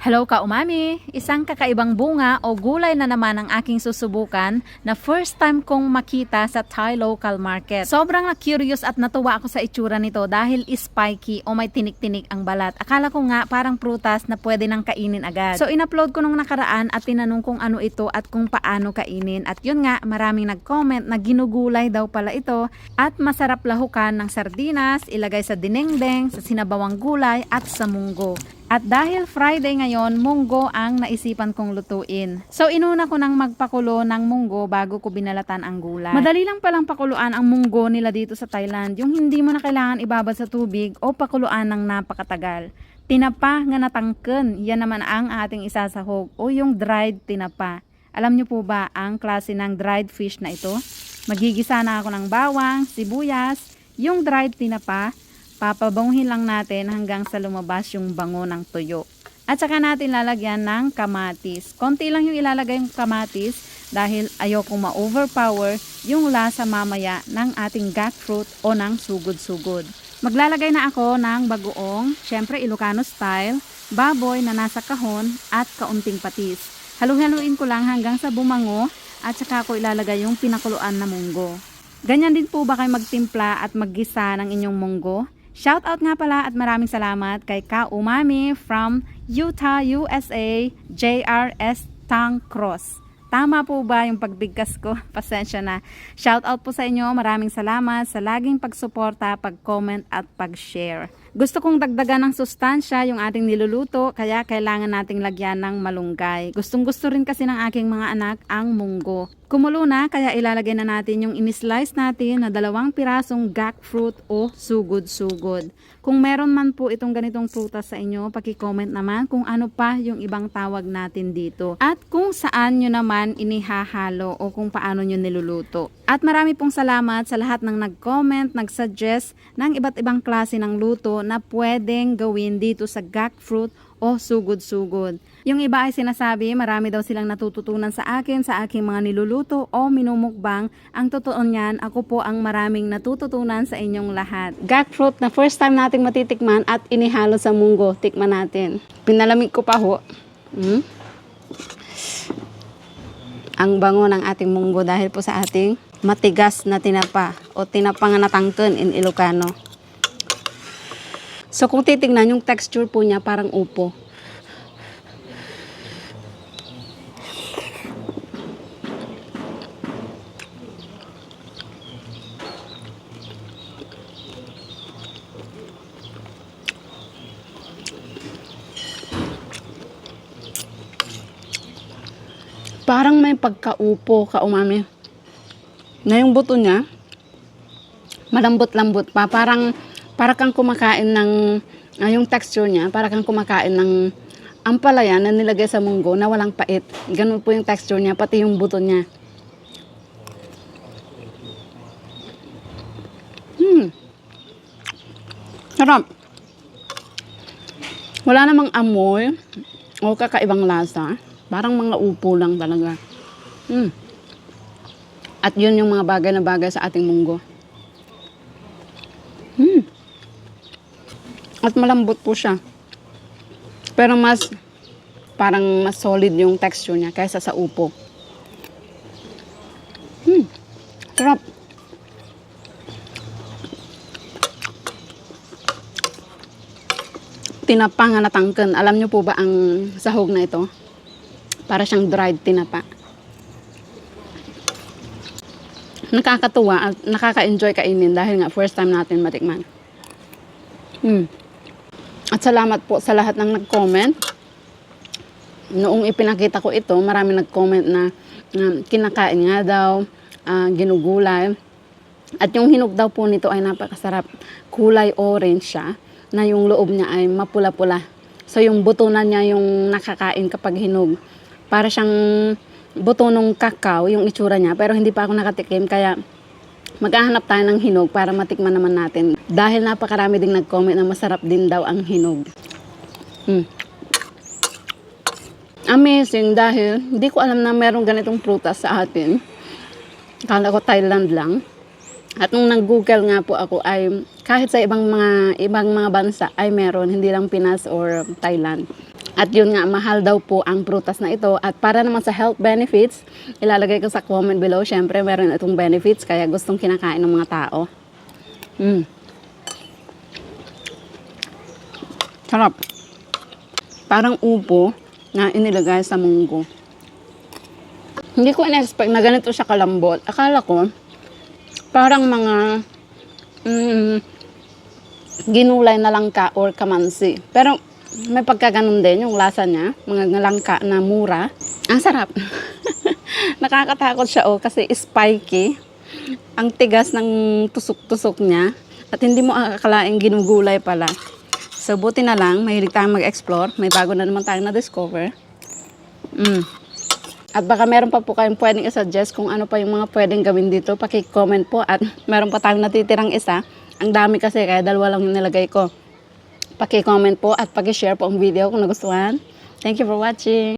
Hello ka umami! Isang kakaibang bunga o gulay na naman ang aking susubukan na first time kong makita sa Thai local market. Sobrang na-curious at natuwa ako sa itsura nito dahil spiky o may tinik-tinik ang balat. Akala ko nga parang prutas na pwede nang kainin agad. So in-upload ko nung nakaraan at tinanong kung ano ito at kung paano kainin. At yun nga, maraming nag-comment na ginugulay daw pala ito at masarap lahukan ng sardinas, ilagay sa dinengdeng, sa sinabawang gulay at sa munggo. At dahil Friday ngayon, munggo ang naisipan kong lutuin. So inuna ko nang magpakulo ng munggo bago ko binalatan ang gulay. Madali lang palang pakuluan ang munggo nila dito sa Thailand. Yung hindi mo na kailangan ibabad sa tubig o pakuluan ng napakatagal. Tinapa nga natangken, yan naman ang ating isasahog o yung dried tinapa. Alam niyo po ba ang klase ng dried fish na ito? Magigisa na ako ng bawang, sibuyas, yung dried tinapa, papabanghin lang natin hanggang sa lumabas yung bango ng tuyo. At saka natin lalagyan ng kamatis. Konti lang yung ilalagay yung kamatis dahil ayokong ma-overpower yung lasa mamaya ng ating fruit o ng sugod-sugod. Maglalagay na ako ng bagoong, syempre Ilocano style, baboy na nasa kahon at kaunting patis. Halu-haluin ko lang hanggang sa bumango at saka ko ilalagay yung pinakuluan na munggo. Ganyan din po ba kayo magtimpla at maggisa ng inyong munggo? Shout out nga pala at maraming salamat kay Ka Umami from Utah, USA, JRS Tang Cross. Tama po ba yung pagbigkas ko? Pasensya na. Shout out po sa inyo. Maraming salamat sa laging pagsuporta, pag-comment at pag-share. Gusto kong dagdagan ng sustansya yung ating niluluto kaya kailangan nating lagyan ng malunggay. Gustong gusto rin kasi ng aking mga anak ang munggo. Kumulo na kaya ilalagay na natin yung inislice natin na dalawang pirasong gak fruit o sugod-sugod. Kung meron man po itong ganitong prutas sa inyo, paki-comment naman kung ano pa yung ibang tawag natin dito. At kung saan nyo naman inihahalo o kung paano nyo niluluto. At marami pong salamat sa lahat ng nag-comment, nag-suggest ng iba't ibang klase ng luto na pwedeng gawin dito sa gak fruit o sugod-sugod. Yung iba ay sinasabi, marami daw silang natututunan sa akin sa aking mga niluluto o minumukbang. Ang totoo niyan, ako po ang maraming natututunan sa inyong lahat. Gak fruit na first time nating matitikman at inihalo sa munggo. Tikman natin. Pinalamig ko pa ho. Hmm? Ang bango ng ating munggo dahil po sa ating matigas na tinapa o tinapa nga in Ilocano. So kung titingnan yung texture po niya parang upo. Parang may pagkaupo ka umami. Na yung buto niya, malambot-lambot pa. Parang, para kang kumakain ng, ah, yung texture niya, para kang kumakain ng ampalaya na nilagay sa munggo na walang pait. Ganun po yung texture niya, pati yung buto niya. Hmm. Sarap. Wala namang amoy o kakaibang lasa. Parang mga upo lang talaga. Hmm. At yun yung mga bagay na bagay sa ating munggo. Hmm. At malambot po siya. Pero mas parang mas solid yung texture niya kaysa sa upo. Hmm. Sarap. Tinapa nga natangken. Alam niyo po ba ang sahog na ito? Para siyang dried tinapa. Nakakatuwa at nakaka-enjoy kainin dahil nga first time natin matikman. Hmm. At salamat po sa lahat ng nag-comment. Noong ipinakita ko ito, marami nag-comment na, na kinakain nga daw, ah, ginugulay. At yung hinog daw po nito ay napakasarap. Kulay orange siya na yung loob niya ay mapula-pula. So yung buto na niya yung nakakain kapag hinog. Para siyang buto ng kakao, yung itsura niya. Pero hindi pa ako nakatikim kaya maghahanap tayo ng hinog para matikman naman natin. Dahil napakarami ding nag-comment na masarap din daw ang hinog. Mm. Amazing dahil hindi ko alam na merong ganitong prutas sa atin. Kala ko Thailand lang. At nung nag-google nga po ako ay kahit sa ibang mga ibang mga bansa ay meron, hindi lang Pinas or Thailand. At yun nga, mahal daw po ang prutas na ito. At para naman sa health benefits, ilalagay ko sa comment below. Syempre, meron itong benefits kaya gustong kinakain ng mga tao. Mm. Sarap. Parang upo na inilagay sa munggo. Hindi ko in-expect na ganito siya kalambot. Akala ko, parang mga mm, ginulay na langka or kamansi. Pero may pagkaganon din yung lasa niya. Mga langka na mura. Ang sarap. Nakakatakot siya oh kasi spiky. Ang tigas ng tusok-tusok niya. At hindi mo akalaing ginugulay pala. So buti na lang, mahilig tayong mag-explore. May bago na naman tayong na-discover. Mm. At baka meron pa po kayong pwedeng i-suggest kung ano pa yung mga pwedeng gawin dito. Paki-comment po at meron pa tayong natitirang isa. Ang dami kasi kaya dalawa lang yung nilagay ko. Paki-comment po at paki-share po ang video kung nagustuhan. Thank you for watching.